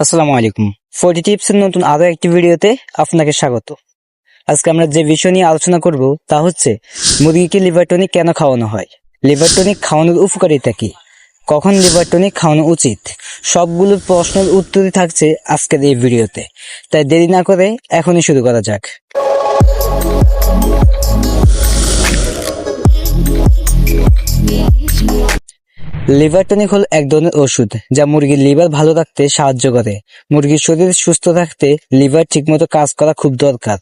আসসালামু আলাইকুম। Forty tips এর নতুন আরও একটি ভিডিওতে আপনাকে স্বাগত। আজকে আমরা যে বিষয় নিয়ে আলোচনা করব তা হচ্ছে মুরগিকে লিভার টনিক কেন খাওয়ানো হয়? লিভার টনিক খাওয়ানোর উপকারিতা কি? কখন লিভার টনিক খাওয়ানো উচিত? সবগুলো প্রশ্নের উত্তরই থাকছে আজকের এই ভিডিওতে। তাই দেরি না করে এখনই শুরু করা যাক। লিভার টনিক হল এক ধরনের ওষুধ যা মুরগির লিভার ভালো রাখতে সাহায্য করে। মুরগির শরীর সুস্থ থাকতে লিভার ঠিকমতো কাজ করা খুব দরকার।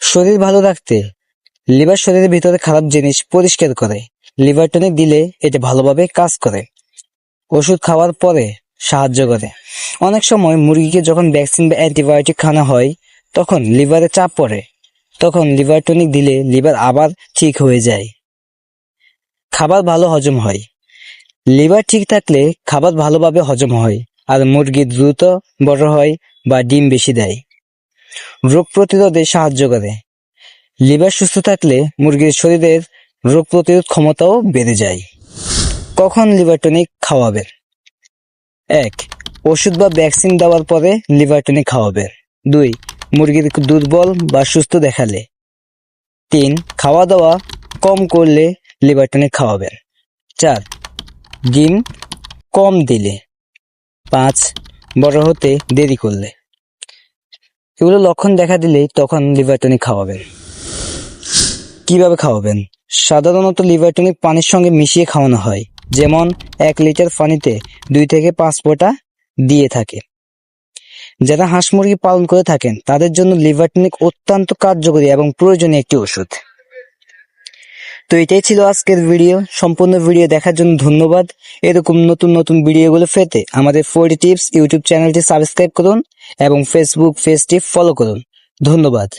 শরীর ভালো রাখতে লিভার শরীরের ভিতরে খারাপ জিনিস পরিষ্কার করে। লিভার টনিক দিলে এটা ভালোভাবে কাজ করে। ওষুধ খাওয়ার পরে সাহায্য করে। অনেক সময় মুরগিকে যখন ভ্যাকসিন বা অ্যান্টিবায়োটিক খাওয়ানো হয়, তখন লিভারে চাপ পড়ে। তখন লিভার টনিক দিলে লিভার আবার ঠিক হয়ে যায়। খাবার ভালো হজম হয়। লিভার ঠিক থাকলে খাবার ভালোভাবে হজম হয় আর মুরগি দ্রুত বড় হয় বা ডিম বেশি দেয়। রোগ প্রতিরোধে সাহায্য করে। লিভার সুস্থ থাকলে মুরগির শরীরের রোগ প্রতিরোধ ক্ষমতাও বেড়ে যায়। কখন লিভার টনিক খাওয়াবেন এক, ওষুধ বা ভ্যাকসিন দেওয়ার পরে লিভার টনিক খাওয়াবেন দুই, মুরগির দুর্বল বা সুস্থ দেখালে। তিন, খাওয়া দাওয়া কম করলে লিভার টনিক খাওয়াবেন চার ডিম কম দিলে, পাঁচ বড় হতে দেরি করলে। এগুলো লক্ষণ দেখা দিলেই তখন লিভার টনিক খাওয়াবেন। কীভাবে খাওয়াবেন? সাধারণত লিভার টনিক পানির সঙ্গে মিশিয়ে খাওয়ানো হয়। যেমন এক লিটার পানিতে দুই থেকে পাঁচ ফোঁটা দিয়ে থাকে। যারা হাঁস মুরগি পালন করে থাকেন, তাদের জন্য লিভার টনিক অত্যন্ত কার্যকরী এবং প্রয়োজনীয় একটি ওষুধ। তো এটাই ছিল আজকের ভিডিও সম্পূর্ণ ভিডিও দেখার জন্য ধন্যবাদ। এরকম নতুন নতুন ভিডিওগুলো পেতে আমাদের ফোর টিপস ইউটিউব চ্যানেলটি সাবস্ক্রাইব করুন এবং ফেসবুক পেজটি ফলো করুন। ধন্যবাদ।